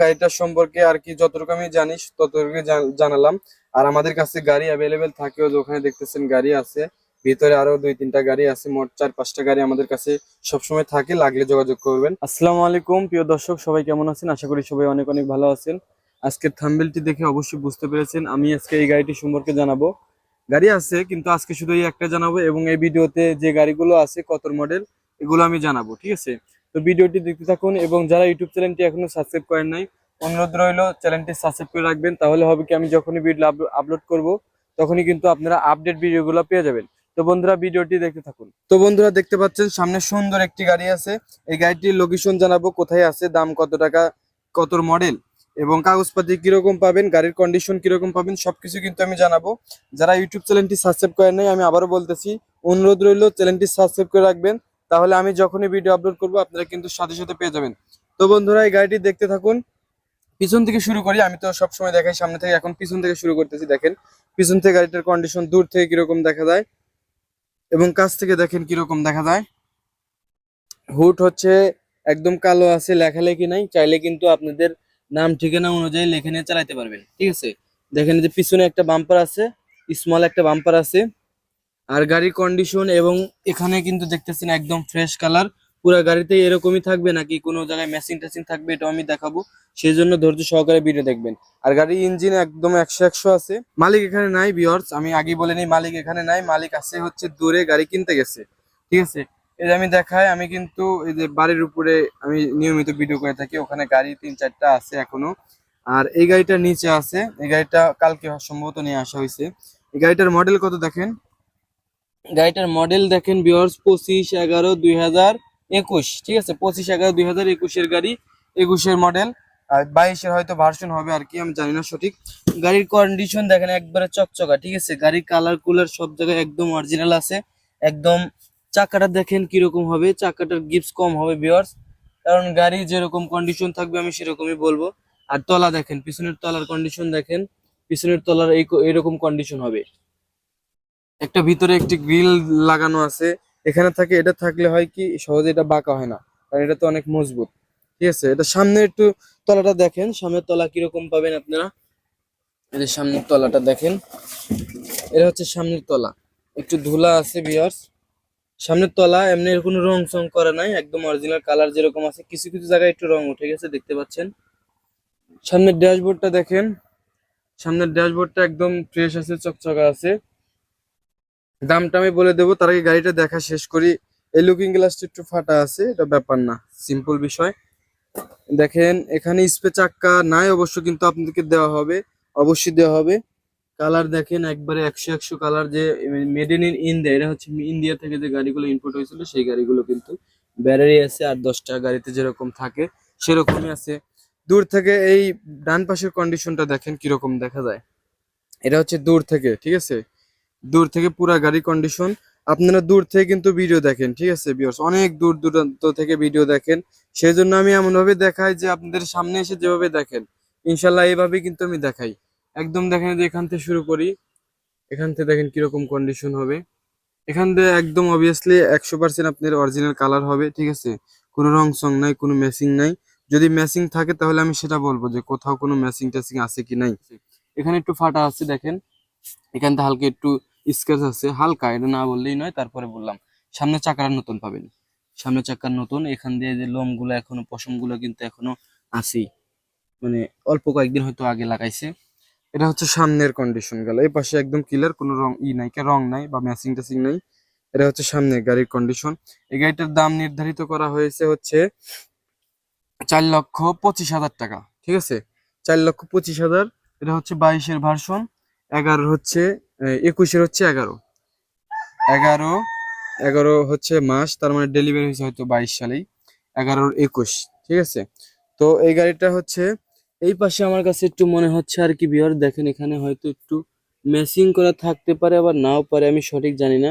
গাড়িটার সম্পর্কে আর কি যতটুকু আমি জানিস ততটুকু জানালাম। আর আমাদের কাছে গাড়ি অ্যাভেলেবেল থাকেও ওখানে দেখতেছেন গাড়ি আছে। ভিতরে আরও দুই তিনটা গাড়ি আছে, মোট চার পাঁচটা গাড়ি আমাদের কাছে সবসময় থাকে, লাগলে যোগাযোগ করবেন। আসসালামু আলাইকুম, প্রিয় দর্শক, সবাই কেমন আছেন? আশা করি সবাই অনেক অনেক ভালো আছেন। আজকের থাম্বেলটি দেখে অবশ্যই বুঝতে পেরেছেন, আমি আজকে এই গাড়িটি সম্পর্কে জানাব। গাড়ি আছে, কিন্তু আজকে শুধু এই একটা জানাব এবং এই ভিডিওতে যে গাড়িগুলো আছে কত মডেল এগুলো আমি জানাব, ঠিক আছে? তো ভিডিওটি দেখতে থাকুন এবং যারা ইউটিউব চ্যানেলটি এখনও সাবস্ক্রাইব করেন নাই, অনুরোধ রইল চ্যানেলটি সাবস্ক্রাইব করে রাখবেন, তাহলে হবে কি আমি যখনই ভিডিও আপলোড করব, তখনই কিন্তু আপনারা আপডেট ভিডিওগুলো পেয়ে যাবেন। তো বন্ধুরা, ভিডিওটি দেখতে থাকুন। তো বন্ধুরা, দেখতে পাচ্ছেন সামনে সুন্দর একটি গাড়ি আছে। এই গাড়িটির লোকেশন জানাব কোথায় আছে, দাম কত টাকা, কত মডেল এবং কাগজপাতি কীরকম পাবেন, গাড়ির কন্ডিশন কীরকম পাবেন, সবকিছু কিন্তু আমি জানাব। যারা ইউটিউব চ্যানেলটি সাবস্ক্রাইব করেন নাই, আমি আবারও বলতেছি, অনুরোধ রইল চ্যানেলটি সাবস্ক্রাইব করে রাখবেন। তাহলে আমি যখনই ভিডিও আপলোড করব, আপনারা কিন্তু সাথে সাথে পেয়ে যাবেন। তো বন্ধুরা, এই গাড়িটি দেখতে থাকুন। পিছন থেকে শুরু করি, আমি তো সবসময় দেখাই সামনে থেকে। এখন পিছন থেকে শুরু করতেছি, দেখেন। পিছন থেকে গাড়িটার কন্ডিশন দূর থেকে কীরকম দেখা যায় এবং কাছ থেকে দেখেন কীরকম দেখা যায়। হুট হচ্ছে একদম কালো আছে, লেখালেখি নাই। চাইলে কিন্তু আপনাদের নাম, ঠিকানা অনুযায়ী লেখে নিয়ে চালাইতে পারবেন, ঠিক আছে? দেখেন যে পিছনে একটা বাম্পার আছে স্মল একটা বাম্পার আছে। আর গাড়ির কন্ডিশন এবং এখানে কিন্তু দেখতেছেন একদম ফ্রেশ কালার পুরো গাড়িতে এরকমই থাকবে নাকি কোনো জায়গায় মেশিন টেসিন থাকবে এটাও আমি দেখাবো। সেই জন্য ধৈর্য সহকারে ভিডিও দেখবেন। আর গাড়ির ইঞ্জিন একদম একশো একশো আছে। মালিক এখানে নাই বিয়ার্স আমি আগে বলে নিই, মালিক এখানে নাই। মালিক আছে হচ্ছে দূরে, গাড়ি কিনতে গেছে। ঠিক আছে? এই যে আমি দেখাই, আমি কিন্তু এই যে বাড়ির উপরে আমি নিয়মিত ভিডিও করে থাকি। ওখানে গাড়ি তিন চারটা আছে এখনও। আর এই গাড়িটা নিচে আছে। এই গাড়িটা কালকে সম্ভবত নিয়ে আসা হয়েছে। এই গাড়িটার মডেল কত দেখেন? গাড়িটার মডেল দেখেন বিয়ার্স পঁচিশ এগারো দুই হাজার একুশ। ঠিক আছে? পঁচিশ এগারো দুই হাজার একুশের গাড়ি, একুশের মডেল আর বাইশের হয়তো ভার্সন হবে আর কি, আমি জানি না সঠিক। গাড়ির কন্ডিশন দেখেন একবারে চকচকা, ঠিক আছে? গাড়ির কালার কুলার সব জায়গায় একদম অরিজিনাল আছে। একদম চাকাটা দেখেন কীরকম হবে, চাকাটার গিপস কম হবে বিয়ার্স কারণ গাড়ি যেরকম কন্ডিশন থাকবে, আমি সেরকমই বলব। আর তলা দেখেন, পিছনের তলার কন্ডিশন দেখেন, পিছনের তলার এই এরকম কন্ডিশন হবে। একটা ভিতরে একটি গ্রিল লাগানো আছে, এখানে থাকে, এটা থাকলে হয় কি, সহজে এটা বাঁকা হয় না, কারণ এটা তো অনেক মজবুত। ঠিক আছে? এটা সামনে একটু তলাটা দেখেন, সামনের তলা কীরকম পাবেন আপনারা? এই সামনের তলাটা দেখেন, এটা হচ্ছে সামনের তলা। একটু ধুলা আছে বিয়ার্স সামনের তলা এমনি কোনো রং চং করা নাই, একদম অরিজিনাল কালার যেরকম আছে, কিছু কিছু জায়গায় একটু রং উঠে গেছে, দেখতে পাচ্ছেন? সামনের ড্যাশবোর্ডটা দেখেন, সামনের ড্যাশবোর্ডটা একদম ফ্রেশ আছে, চকচকা আছে। দামটা আমি বলে দেবো, তার আগে গাড়িটা দেখা শেষ করি। এই লুকিং গ্লাসটা একটু ফাটা আছে, এটা ব্যাপার না সিম্পল বিষয়। দেখেন, এখানে স্পে চাক্কা নাই, অবশ্য কিন্তু আপনাদেরকে দেওয়া হবে, অবশ্যই দেওয়া হবে। কালার দেখেন, একবারে একশো একশো কালার যে মেড ইন ইন ইন্ডিয়া এটা হচ্ছে ইন্ডিয়া থেকে যে গাড়িগুলো ইম্পোর্ট হয়েছিল, সেই গাড়িগুলো কিন্তু ব্যাটারি আছে, আর দশটা গাড়িতে যেরকম থাকে, সেরকমই আছে। দূর থেকে এই ডান পাশের কন্ডিশনটা দেখেন কীরকম দেখা যায়। এটা হচ্ছে দূর থেকে, ঠিক আছে? দূর থেকে পুরা গাড়ি কন্ডিশন আপনারা দূর থেকে কিন্তু ভিডিও দেখেন, ঠিক আছে বিয়ার্স অনেক দূর দূরান্ত থেকে ভিডিও দেখেন। সেই জন্য আমি এমন ভাবে দেখাই যে আপনাদের সামনে এসে যেভাবে দেখেন, ইনশাল্লাহ এইভাবেই কিন্তু আমি দেখাই। একদম দেখেন যে এখান থেকে শুরু করি, এখান থেকে দেখেন কীরকম কন্ডিশন হবে। এখান থেকে একদম অবভিয়াসলি একশো পার্সেন্ট আপনার অরিজিনাল কালার হবে, ঠিক আছে? কোনো রং সং নাই, কোনো ম্যাচিং নাই। যদি ম্যাচিং থাকে তাহলে আমি সেটা বলব যে কোথাও কোনো ম্যাচিং ট্যাচিং আছে কি নাই। এখানে একটু ফাটা আছে, দেখেন। এখান থেকে হালকা একটু স্কেচ আছে হালকা, এটা না বললেই নয়, তারপরে বললাম, সামনে চাকাটা নতুন পাবেন। সামনে চাকার নতুন, এখান দিয়ে যে লোমগুলো এখনও, পশমগুলো কিন্তু এখনও আছেই। মানে অল্প কয়েকদিন হয়তো আগে লাগাইছে। এটা হচ্ছে সামনের কন্ডিশন গেল। এই পাশে একদম ক্লিয়ার কোনো রং ই নাই রং নাই বা ম্যাচিং ট্যাচিং নাই। এটা হচ্ছে সামনে গাড়ির কন্ডিশন এই গাড়িটার দাম নির্ধারিত করা হয়েছে হচ্ছে চার লক্ষ পঁচিশ হাজার টাকা, ঠিক আছে? চার লক্ষ পঁচিশ হাজার, এটা হচ্ছে বাইশের ভার্সন এগারো হচ্ছে একুশের হচ্ছে এগারো। এগারো। এগারো হচ্ছে মাস তার মানে ডেলিভারি হয়েছে হয়তো বাইশ সালেই। এগারোর একুশ ঠিক আছে? তো এই গাড়িটা হচ্ছে এই পাশে আমার কাছে একটু মনে হচ্ছে আর কি বিয়ার দেখেন এখানে হয়তো একটু ম্যাচিং করা থাকতে পারে আবার নাও পারে আমি সঠিক জানি না।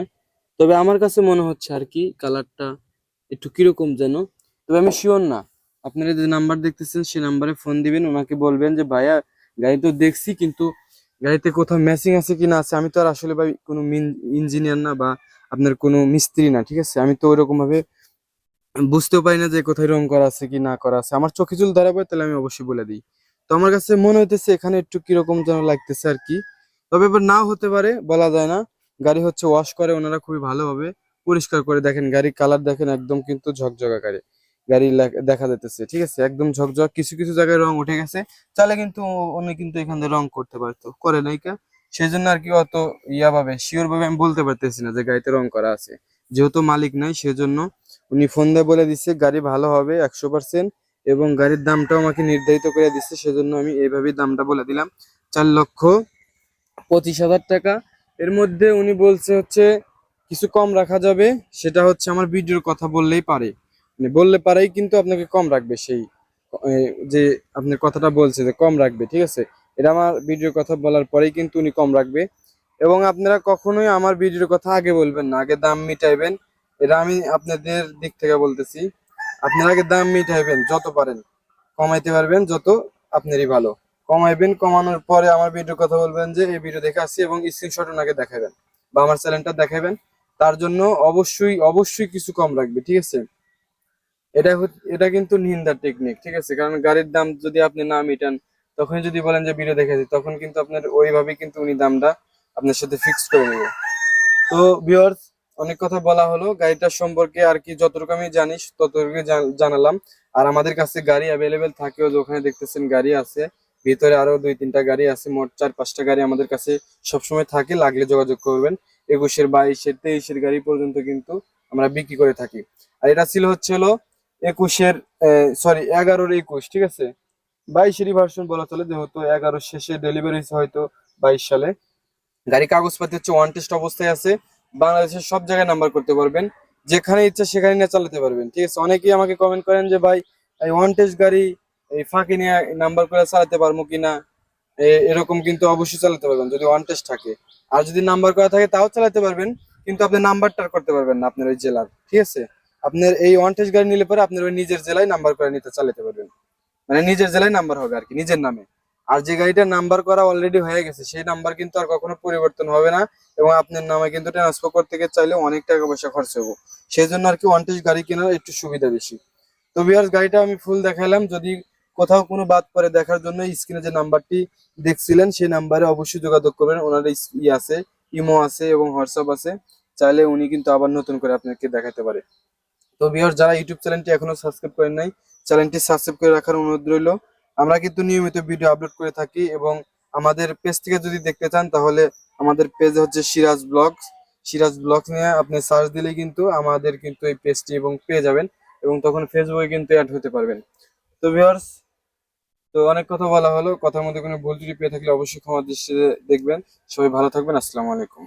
তবে আমার কাছে মনে হচ্ছে আর কি কালারটা একটু কীরকম যেন। তবে আমি শিওর না। আপনারা যে নাম্বার দেখতেছেন সেই নাম্বারে ফোন দিবেন ওনাকে বলবেন যে ভাইয়া গাড়ি তো দেখছি কিন্তু গাড়িতে কোথাও ম্যাচিং আছে কি না আছে, আমি তো আর আসলে ভাই কোনো ইঞ্জিনিয়ার না বা আপনার কোনো মিস্ত্রি না, ঠিক আছে? আমি তো ওইরকম ভাবে বুঝতেও পারি না যে কোথায় রং করা আছে কি না করা আছে। আমার চোখে চুল ধরা পড়ে তাহলে আমি অবশ্যই বলে দিই। তো আমার কাছে মনে হইতেছে এখানে একটু কীরকম যেন লাগতেছে আর কি। তবে এবার নাও হতে পারে, বলা যায় না। গাড়ি হচ্ছে ওয়াশ করে, ওনারা খুবই ভালোভাবে পরিষ্কার করে দেখেন। গাড়ির কালার দেখেন, একদম কিন্তু ঝকঝকা গাড়ি গাড়ি দেখা যাইতেছে, ঠিক আছে? একদম ঝকঝক, কিছু কিছু জায়গায় রং উঠে গেছে। চাইলে কিন্তু উনি কিন্তু এখান থেকে রং করতে পারতো, করে নাই কা? সেই জন্য আর কি অত ইয়া ভাবে শিওর ভাবে আমি বলতে পারতেছি না যে গাড়িতে রং করা আছে। যেহেতু মালিক নাই, সেজন্য উনি ফোন দিয়ে বলে দিচ্ছে গাড়ি ভালো হবে একশো পার্সেন্ট এবং গাড়ির দামটাও আমাকে নির্ধারিত করে দিচ্ছে সেজন্য আমি এইভাবেই দামটা বলে দিলাম। চার লক্ষ পঁচিশ হাজার টাকা। এর মধ্যে উনি বলছে হচ্ছে, কিছু কম রাখা যাবে। সেটা হচ্ছে আমার ভিডিওর কথা বললেই পারে। মানে বললে পারেই কিন্তু আপনাকে কম রাখবে সেই যে আপনার কথাটা বলছে যে কম রাখবে, ঠিক আছে? এটা আমার ভিডিওর কথা বলার পরেই কিন্তু উনি কম রাখবে। এবং আপনারা কখনোই আমার ভিডিওর কথা আগে বলবেন না, আগে দাম মিটাইবেন। এটা আমি আপনাদের দিক থেকে বলতেছি, আপনারা আগে দাম মিটাইবেন, যত পারেন। কমাইতে পারবেন, যত আপনারই ভালো। কমাইবেন, কমানোর পরে আমার ভিডিওর কথা বলবেন যে, এই ভিডিও দেখে আসছি এবং স্ক্রিনশট ওনাকে দেখাবেন বা আমার চ্যানেলটা দেখাবেন। তার জন্য অবশ্যই অবশ্যই কিছু কম রাখবে, ঠিক আছে? এটা এটা কিন্তু নিন্দার টেকনিক ঠিক আছে? কারণ গাড়ির দাম যদি আপনি না মিটান, তখন যদি বলেন যে ভিডিও দেখেছি তখন কিন্তু আপনার ওইভাবে কিন্তু উনি দামটা আপনার সাথে ফিক্স করে নেবে। তো ভিউয়ার্স অনেক কথা বলা হলো, গাড়িটার সম্পর্কে আর কি যতটুকু আমি জানি ততটুকু জানালাম। আর আমাদের কাছে গাড়ি অ্যাভেলেবেল থাকেও ওখানে দেখতেছেন গাড়ি আছে, ভিতরে আরও দুই তিনটা গাড়ি আছে, মোট চার পাঁচটা গাড়ি আমাদের কাছে সবসময় থাকে, লাগলে যোগাযোগ করবেন। একুশের, বাইশের, তেইশের গাড়ি পর্যন্ত কিন্তু আমরা বিক্রি করে থাকি। আর এটা ছিল হচ্ছে হলো একুশের সরি এগারোর একুশ, ঠিক আছে? বাইশেরই ভার্সন বলা চলে, যেহেতু এগারো শেষে ডেলিভারি হয়েছে হয়তো বাইশ সালে। গাড়ি কাগজপাতি হচ্ছে ওয়ান টেস্ট অবস্থায় আছে। বাংলাদেশের সব জায়গায় নাম্বার করতে পারবেন। যেখানে ইচ্ছা সেখানে নিয়ে চালাতে পারবেন, ঠিক আছে? অনেকেই আমাকে কমেন্ট করেন যে, ভাই, এই ওয়ান টেস্ট গাড়ি এই ফাঁকি নিয়ে নাম্বার করে চালাতে পারব কিনা? এরকম কিন্তু অবশ্যই চালাতে পারবেন, যদি ওয়ান টেস্ট থাকে। আর যদি নাম্বার করা থাকে, তাও চালাতে পারবেন, কিন্তু আপনি নাম্বারটা করতে পারবেন না আপনার ওই জেলার, ঠিক আছে? আপনার এই ওয়ান টেস্ট গাড়ি নিলে পরে আপনার ওই নিজের জেলায় নাম্বার করে নিতে চালাতে পারবেন। মানে নিজের জেলায় নাম্বার হবে আর কি নিজের নামে। আর যে গাড়িটা নাম্বার করা অলরেডি হয়ে গেছে, সেই নাম্বার কিন্তু আর কখনো পরিবর্তন হবে না এবং আপনার নামে কিন্তু ট্রান্সফার করতে গিয়ে চাইলে অনেক টাকা পয়সা খরচ হবে সেই জন্য আর কি ওয়ান টেস্ট গাড়ি কেনার একটু সুবিধা বেশি। তো বিয়ার গাড়িটা আমি ফুল দেখালাম যদি কোথাও কোনো বাদ পরে দেখার জন্য স্ক্রিনে যে নাম্বারটি দেখছিলেন, সেই নাম্বারে অবশ্যই যোগাযোগ করবেন। ওনার ই আছে ইমো আছে এবং হোয়াটসঅ্যাপ আছে। চাইলে উনি কিন্তু আবার নতুন করে আপনাকে দেখাতে পারে। তো বিয়ার যারা ইউটিউব চ্যানেলটি এখনও সাবস্ক্রাইব করেন নাই চ্যানেলটি সাবস্ক্রাইব করে রাখার অনুরোধ রইল। আমরা কিন্তু নিয়মিত ভিডিও আপলোড করে থাকি এবং আমাদের পেজ থেকে যদি দেখতে চান, তাহলে আমাদের পেজ হচ্ছে সিরাজ ব্লগস সিরাজ ব্লগস নিয়ে আপনি সার্চ দিলেই কিন্তু আমাদের কিন্তু এই পেজটি এবং পেয়ে যাবেন এবং তখন ফেসবুকে কিন্তু অ্যাড হতে পারবেন। তো ভিউয়ার্স তো অনেক কথা বলা হলো। কথার মধ্যে কোনো ভুল ত্রুটি পেয়ে থাকলে অবশ্যই ক্ষমা দৃষ্টিতে দেখবেন। সবাই ভালো থাকবেন। আসসালামু আলাইকুম।